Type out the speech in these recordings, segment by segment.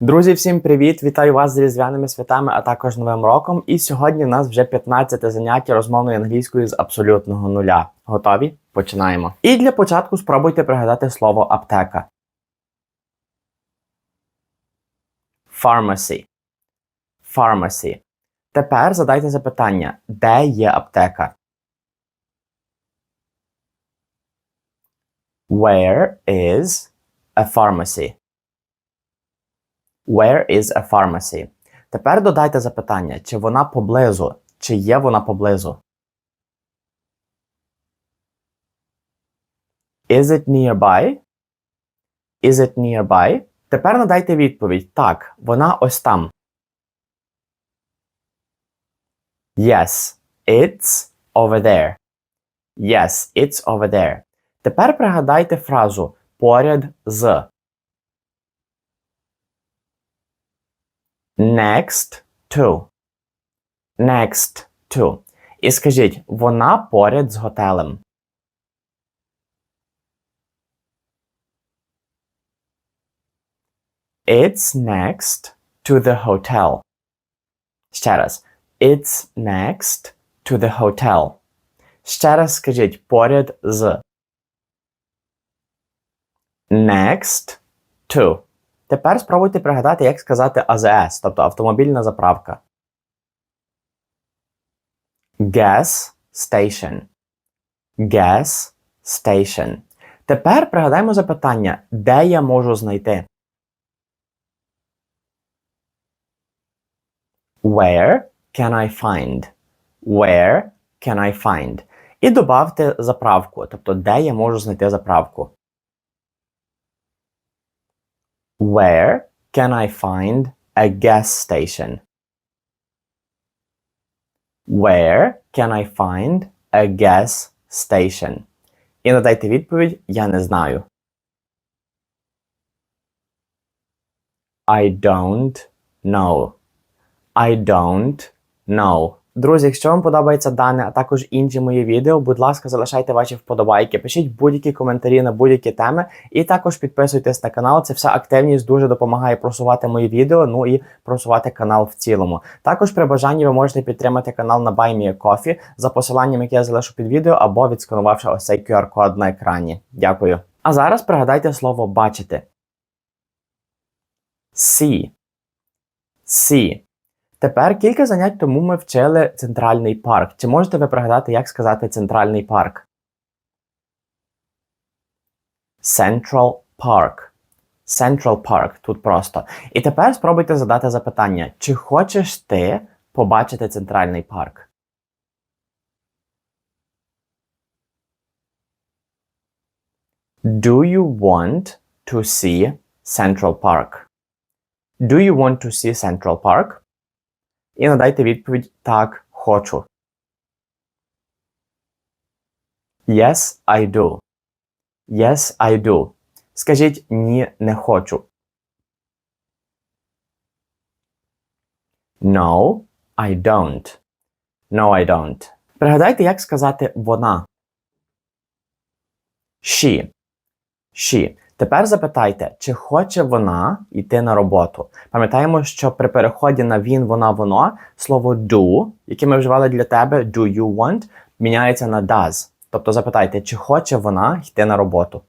Друзі, всім привіт! Вітаю вас з різдвяними святами, а також Новим роком. І сьогодні у нас вже 15 заняття розмовною англійською з абсолютного нуля. Готові? Починаємо. І для початку спробуйте пригадати слово аптека. Pharmacy. Pharmacy. Тепер задайте запитання, де є аптека? Where is a pharmacy? Where is a pharmacy? Тепер додайте запитання, чи вона поблизу, чи є вона поблизу. Is it nearby? Is it nearby? Тепер надайте відповідь. Так, вона ось там. Yes, it's over there. Yes, it's over there. Тепер пригадайте фразу поряд з. Next to. Next to. І скажіть, вона поряд з готелем. It's next to the hotel. Ще раз. It's next to the hotel. Ще раз скажіть поряд з. Next to. Тепер спробуйте пригадати, як сказати АЗС, тобто автомобільна заправка. Gas station. Gas station. Тепер пригадаємо запитання, де я можу знайти. Where can I find? Where can I find? І добавте заправку, тобто де я можу знайти заправку. Where can I find a gas station? Where can I find a gas station? І надайте відповідь Я не знаю. I don't know. I don't know. Друзі, якщо вам подобається дане, а також інші мої відео, будь ласка, залишайте ваші вподобайки, пишіть будь-які коментарі на будь-які теми, і також підписуйтесь на канал. Це вся активність дуже допомагає просувати мої відео, ну і просувати канал в цілому. Також при бажанні ви можете підтримати канал на BuyMeACoffee за посиланням, яке я залишу під відео, або відсканувавши ось цей QR-код на екрані. Дякую. А зараз пригадайте слово бачити. See. See. Тепер кілька занять тому ми вчили центральний парк. Чи можете ви пригадати, як сказати центральний парк? Central Park. Central Park. Тут просто. І тепер спробуйте задати запитання: чи хочеш ти побачити центральний парк? Do you want to see Central Park? Do you want to see Central Park? І надайте відповідь Так, хочу. Yes, I do. Yes, I do. Скажіть ні, не хочу. No, I don't. No, I don't. Пригадайте, як сказати вона. She. She. Тепер запитайте, чи хоче вона йти на роботу. Пам'ятаємо, що при переході на він, вона, воно слово do, яке ми вживали для тебе, do you want, міняється на does. Тобто запитайте, чи хоче вона йти на роботу.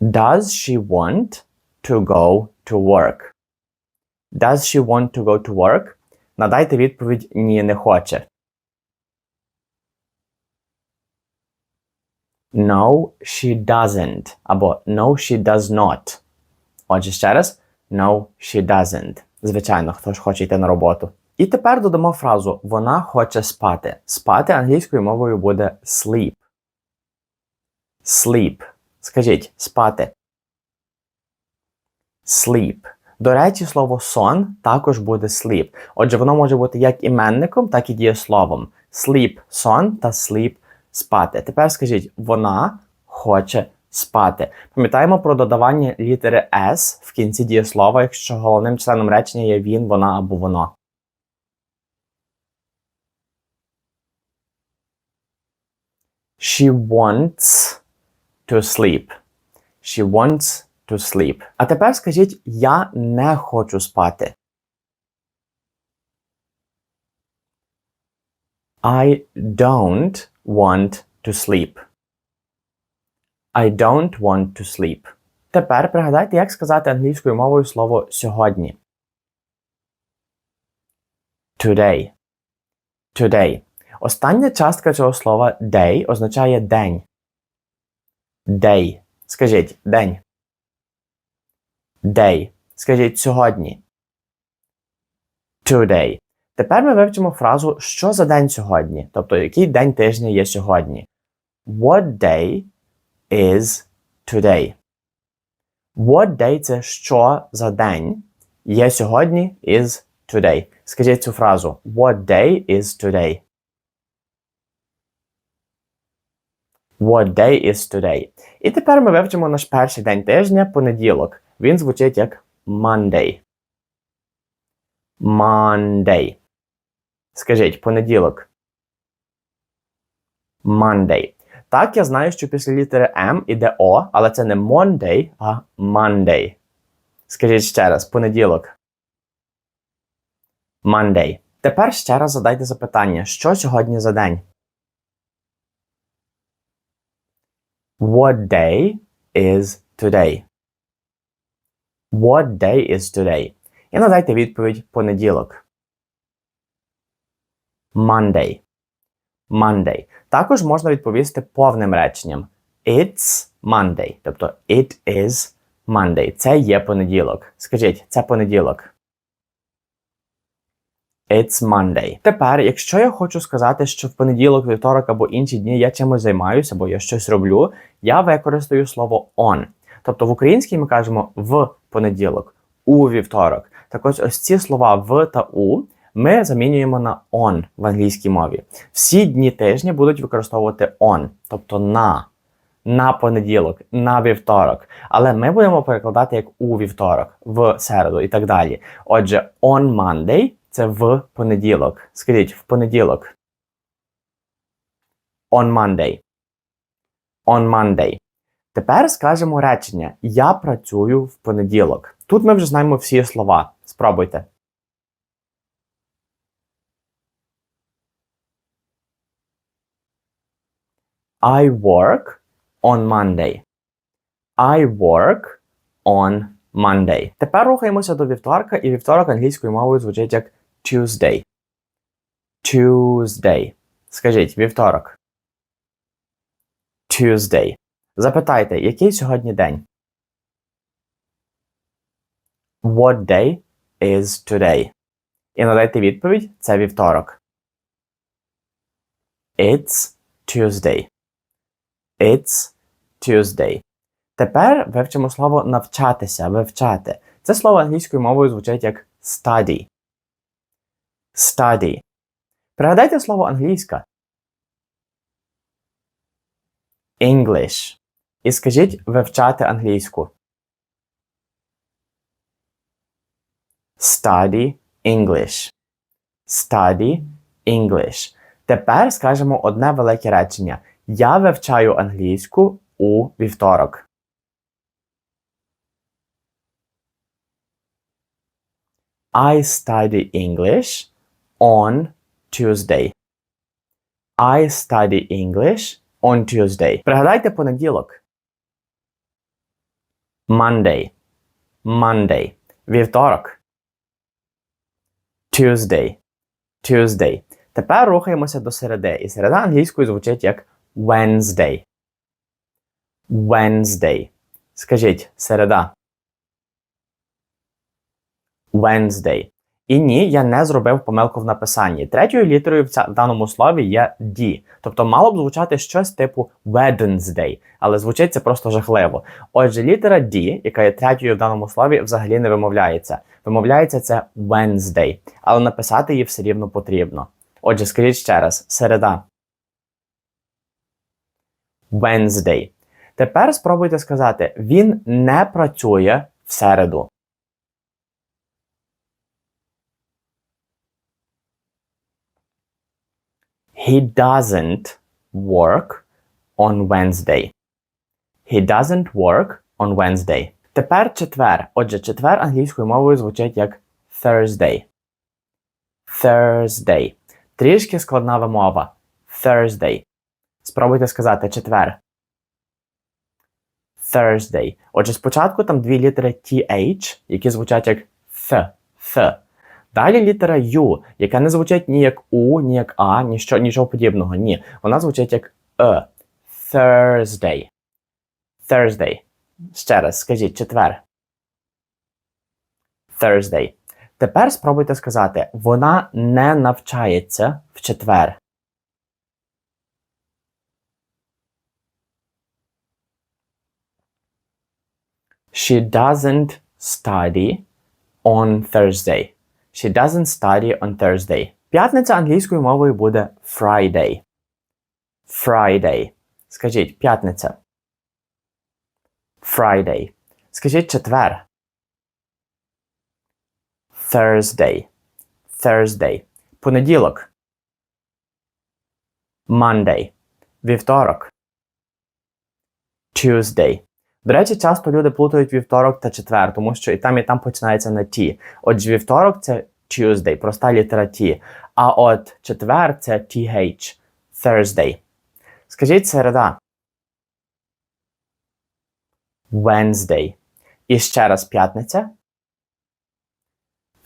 Does she want to go to work? Does she want to go to work? Надайте відповідь ні, не хоче. No, she doesn't. Або No, she does not. Отже, ще раз. No, she doesn't. Звичайно, хто ж хоче йти на роботу. І тепер додамо фразу Вона хоче спати. Спати англійською мовою буде sleep. Sleep. Скажіть спати. Sleep. До речі, слово сон також буде sleep. Отже, воно може бути як іменником, так і дієсловом. Sleep – сон та sleep спати. Тепер скажіть, вона хоче спати. Пам'ятаємо про додавання літери S в кінці дієслова, якщо головним членом речення є він, вона або воно. She wants to sleep. She wants to sleep. А тепер скажіть я не хочу спати. I don't want to sleep. I don't want to sleep. Тепер пригадайте, як сказати англійською мовою слово сьогодні. Today. Today. Остання частка цього слова day означає день. Day. Скажіть день. Day. Скажіть сьогодні. Today. Тепер ми вивчимо фразу що за день сьогодні, тобто який день тижня є сьогодні. What day is today? What day це що за день є сьогодні is today. Скажіть цю фразу. What day is today? What day is today? І тепер ми вивчимо наш перший день тижня понеділок. Він звучить як Monday. Monday. Скажіть понеділок. Monday. Так, я знаю, що після літери М іде О, але це не Monday, а Monday. Скажіть ще раз, понеділок. Monday. Тепер ще раз задайте запитання, що сьогодні за день? What day is today? What day is today? І надайте відповідь понеділок. Monday. Monday. Також можна відповісти повним реченням. It's Monday. Тобто it is Monday. Це є понеділок. Скажіть, це понеділок. It's Monday. Тепер, якщо я хочу сказати, що в понеділок, вівторок або інші дні я чимось займаюся, або я щось роблю, я використаю слово on. Тобто в українській ми кажемо в понеділок, у вівторок. Так ось ось ці слова в та у ми замінюємо на on в англійській мові. Всі дні тижня будуть використовувати on, тобто на. На понеділок, на вівторок. Але ми будемо перекладати як у вівторок, в середу і так далі. Отже, on Monday це в понеділок. Скажіть, в понеділок. On Monday. On Monday. Тепер скажемо речення Я працюю в понеділок. Тут ми вже знаємо всі слова. Спробуйте. I work on Monday. I work on Monday. Тепер рухаємося до вівторка, і вівторок англійською мовою звучить як Tuesday. Tuesday. Скажіть вівторок. Tuesday. Запитайте, який сьогодні день? What day is today? І надайте відповідь це вівторок. It's Tuesday. It's Tuesday. Тепер вивчимо слово навчатися, вивчати. Це слово англійською мовою звучить як study. Study. Пригадайте слово англійська. English. І скажіть вивчати англійську. Study English. Study English. Тепер скажемо одне велике речення. Я вивчаю англійську у вівторок. I study English on Tuesday. I study English on Tuesday. Пригадайте понеділок. Monday. Monday. Вівторок. Tuesday. Tuesday. Тепер рухаємося до середи. І середа англійською звучить як Wednesday. Wednesday. Скажіть середа. Wednesday. І ні, я не зробив помилку в написанні. Третьою літерою в, даному слові є D. Тобто мало б звучати щось типу Wednesday, але звучить це просто жахливо. Отже, літера D, яка є третьою в даному слові, взагалі не вимовляється. Вимовляється це Wednesday, але написати її все рівно потрібно. Отже, скажіть ще раз: середа. Wednesday. Тепер спробуйте сказати: він не працює в середу. He doesn't work on Wednesday. He doesn't work on Wednesday. Тепер четвер. Отже, четвер англійською мовою звучить як Thursday. Thursday. Трішки складна вимова. Thursday. Спробуйте сказати четвер. Thursday. Отже, спочатку там дві літери TH, які звучать як th, th. Далі літера U, яка не звучить ні як У, ні як А, ніщо, нічого подібного. Ні. Вона звучить як Е. Thursday. Thursday. Ще раз скажіть четвер. Thursday. Тепер спробуйте сказати, вона не навчається в четвер. She doesn't study on Thursday. She doesn't study on Thursday. П'ятниця англійською мовою буде Friday. Friday. Скажіть п'ятниця. Friday. Скажіть четвер. Thursday. Thursday. Понеділок. Monday. Вівторок. Tuesday. До речі, часто люди плутають вівторок та четвер, тому що і там, і там починається на T. Отже, вівторок це Tuesday, проста літера T. А от четвер це TH. Thursday. Скажіть середа. Wednesday. І ще раз п'ятниця.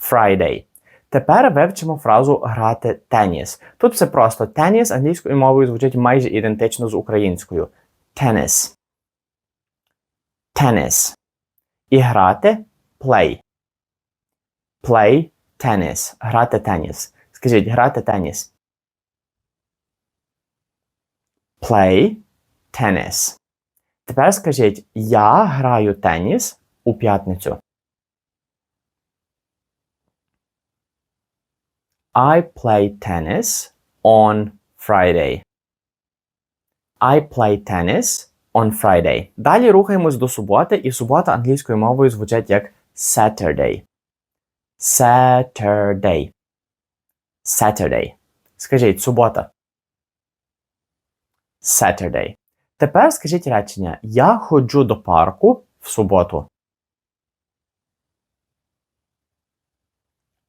Friday. Тепер вивчимо фразу грати теніс. Тут все просто. Теніс англійською мовою звучить майже ідентично з українською. Tennis. Tennis. І грати play. Play tennis. Грати теніс. Скажіть, грати теніс. Play tennis. Тепер скажіть, я граю теніс у п'ятницю. I play tennis on Friday. I play tennis on Friday. Далі рухаємось до суботи, і субота англійською мовою звучить як Saturday. Saturday. Saturday. Скажіть субота. Saturday. Тепер скажіть речення: Я ходжу до парку в суботу.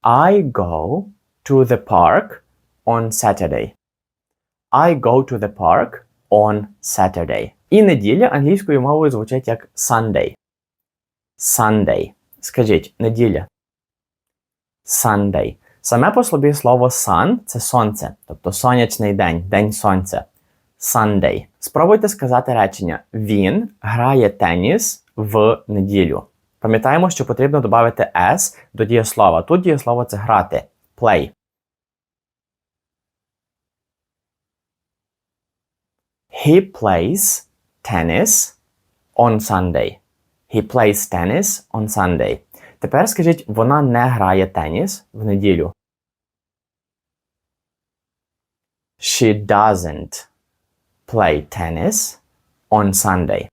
I go to the park on Saturday. I go to the park on Saturday. І неділя англійською мовою звучить як Sunday. Sunday. Скажіть, неділя. Sunday. Саме по собі слово sun це сонце, тобто сонячний день, день сонця. Sunday. Спробуйте сказати речення: Він грає теніс в неділю. Пам'ятаємо, що потрібно додати S до дієслова. Тут дієслово це грати. Play. He plays tennis on Sunday. He plays tennis on Sunday. Тепер скажіть, вона не грає теніс в неділю. She doesn't play tennis on Sunday.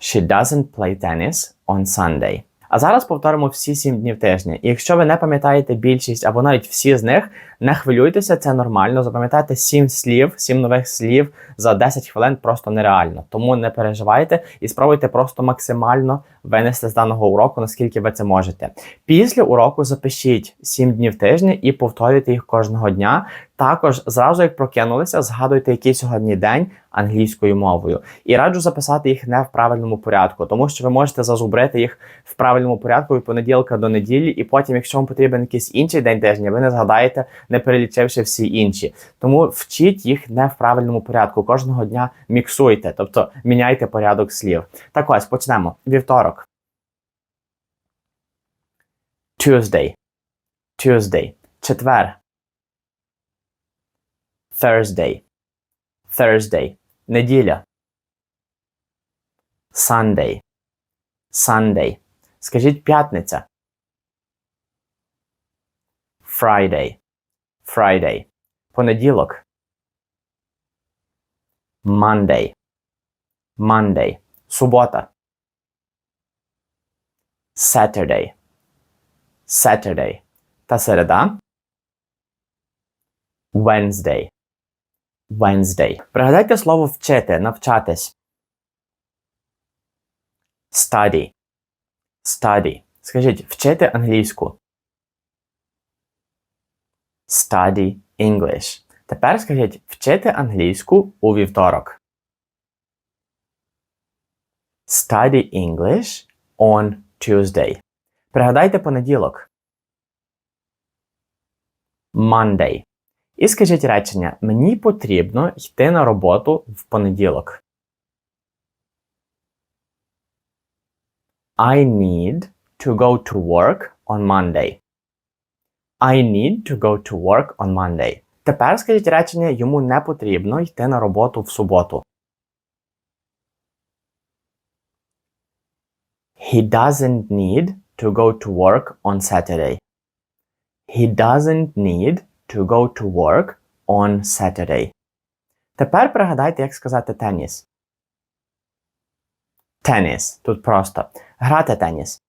She doesn't play tennis on Sunday. А зараз повторимо всі сім днів тижня. І якщо ви не пам'ятаєте більшість або навіть всі з них, не хвилюйтеся, це нормально. Запам'ятати сім слів, сім нових слів за 10 хвилин просто нереально. Тому не переживайте і спробуйте просто максимально винести з даного уроку, наскільки ви це можете. Після уроку запишіть сім днів тижня і повторюйте їх кожного дня. Також зразу, як прокинулися, згадуйте, який сьогодні день англійською мовою. І раджу записати їх не в правильному порядку, тому що ви можете зазубрити їх в правильному порядку від понеділка до неділі, і потім, якщо вам потрібен якийсь інший день тижня, ви не згадаєте, не перелічивши всі інші. Тому вчіть їх не в правильному порядку. Кожного дня міксуйте, тобто міняйте порядок слів. Так ось почнемо. Вівторок. Tuesday. Tuesday. Четвер. Thursday. Thursday. Неділя. Sunday. Sunday. Скажіть п'ятниця. Friday. Friday. Понеділок. Monday. Monday. Субота. Saturday. Saturday. Та середа. Wednesday. Wednesday. Пригадайте слово вчити, навчатись. Study. Study. Скажіть, вчити англійську. Study English. Тепер скажіть вчити англійську у вівторок. Study English on Tuesday. Пригадайте понеділок. Monday. І скажіть речення: Мені потрібно йти на роботу в понеділок. I need to go to work on Monday. I need to go to work on Monday. Тепер скажіть речення, йому не потрібно йти на роботу в суботу. He doesn't need to go to work on Saturday. He doesn't need to go to work on Saturday. Тепер пригадайте, як сказати теніс. Теніс. Тут просто. Грати теніс.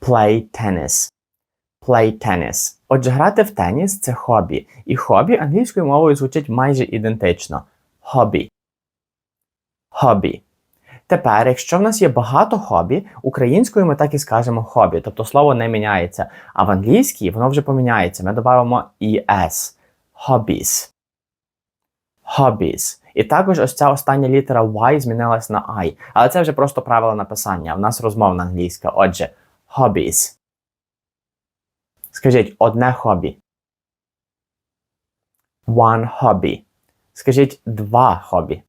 Play tennis. Play tennis. Отже, грати в теніс це хобі. І хобі англійською мовою звучить майже ідентично. Хобі. Хобі. Тепер, якщо в нас є багато хобі, українською ми так і скажемо хобі, тобто слово не міняється. А в англійській воно вже поміняється. Ми додамо ES. Hobbies. Hobbies. І також ось ця остання літера Y змінилась на I. Але це вже просто правило написання. В нас розмовна англійська. Отже, hobbies. Скажіть одне хобі. One hobby. Скажіть два хобі.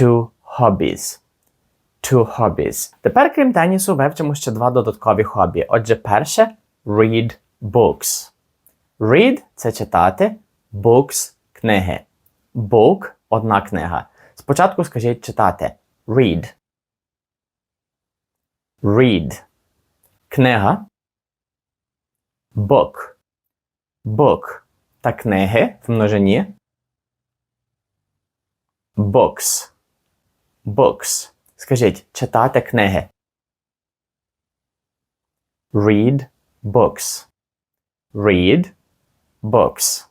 Two hobbies. Two hobbies. Тепер, крім тенісу, вивчимо ще два додаткові хобі. Отже, перше read books. Read це читати, books книги. Book одна книга. Спочатку скажіть читати. Read. Read. Книга. Book. Book. Та книги в множині. Books. Books. Скажіть читати книги. Read books. Read books.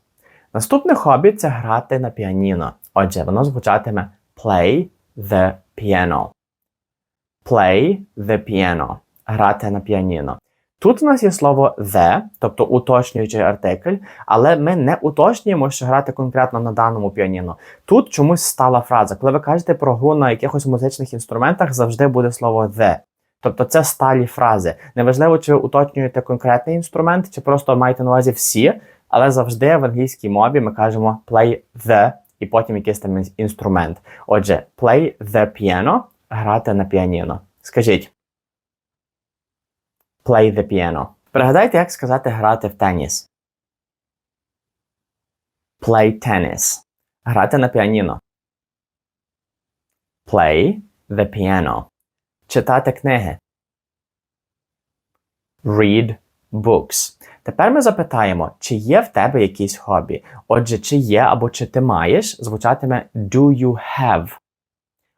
Наступне хобі це грати на піаніно. Отже, воно звучатиме play the piano. Play the piano. Грати на піаніно. Тут у нас є слово the, тобто уточнюючий артикль, але ми не уточнюємо, що грати конкретно на даному піаніно. Тут чомусь стала фраза. Коли ви кажете про гру на якихось музичних інструментах, завжди буде слово the. Тобто це сталі фрази. Неважливо, чи ви уточнюєте конкретний інструмент, чи просто маєте на увазі всі, але завжди в англійській мові ми кажемо play the і потім якийсь там інструмент. Отже, play the piano грати на піаніно. Скажіть. Play the piano. Пригадайте, як сказати грати в теніс. Play tennis. Грати на піаніно. Play the piano. Читати книги. Read books. Тепер ми запитаємо, чи є в тебе якісь хобі. Отже, чи є або чи ти маєш, звучатиме do you have.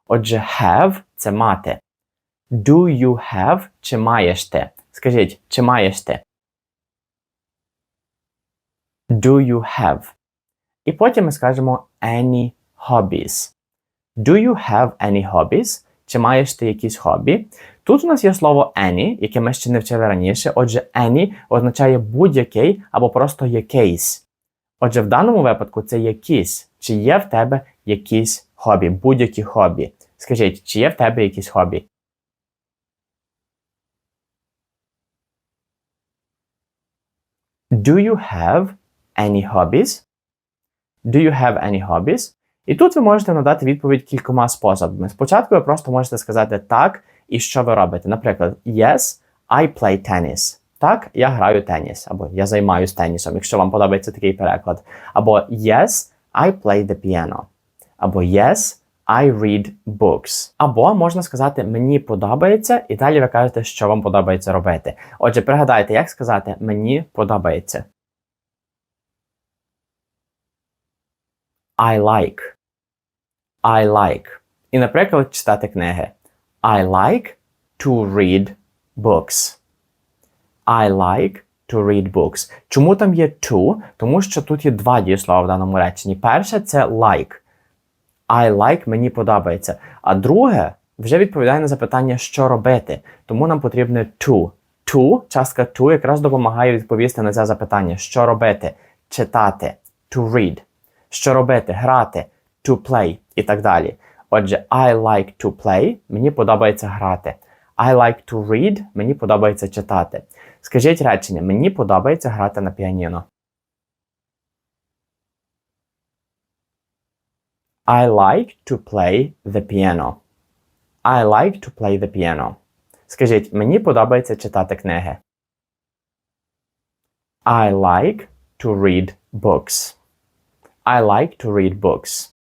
Отже, have це мати. Do you have чи маєш ти? Скажіть, чи маєш ти? Do you have? І потім ми скажемо any hobbies. Do you have any hobbies? Чи маєш ти якісь хобі? Тут у нас є слово any, яке ми ще не вчили раніше. Отже, any означає будь-який або просто якийсь. Отже, в даному випадку це якісь. Чи є в тебе якісь хобі, будь-які хобі. Скажіть, чи є в тебе якісь хобі? Do you have any hobbies? Do you have any hobbies? І тут ви можете надати відповідь кількома способами. Спочатку ви просто можете сказати так, і що ви робите. Наприклад, Yes, I play tennis. Так, я граю теніс, або я займаюся тенісом, якщо вам подобається такий переклад. Або Yes, I play the piano. Або Yes, I read books. Або можна сказати Мені подобається, і далі ви кажете, що вам подобається робити. Отже, пригадайте, як сказати Мені подобається. I like. I like. І, наприклад, читати книги. I like to read books. I like to read books. Чому там є to? Тому що тут є два дієслова в даному реченні. Перше це like. I like мені подобається. А друге вже відповідає на запитання, що робити. Тому нам потрібне to. To, частка to якраз допомагає відповісти на це запитання, що робити, читати, to read, що робити, грати, to play і так далі. Отже, I like to play, мені подобається грати. I like to read, мені подобається читати. Скажіть речення, мені подобається грати на піаніно. I like to play the piano. I like to play the piano. Скажіть, мені подобається читати книги. I like to read books. I like to read books.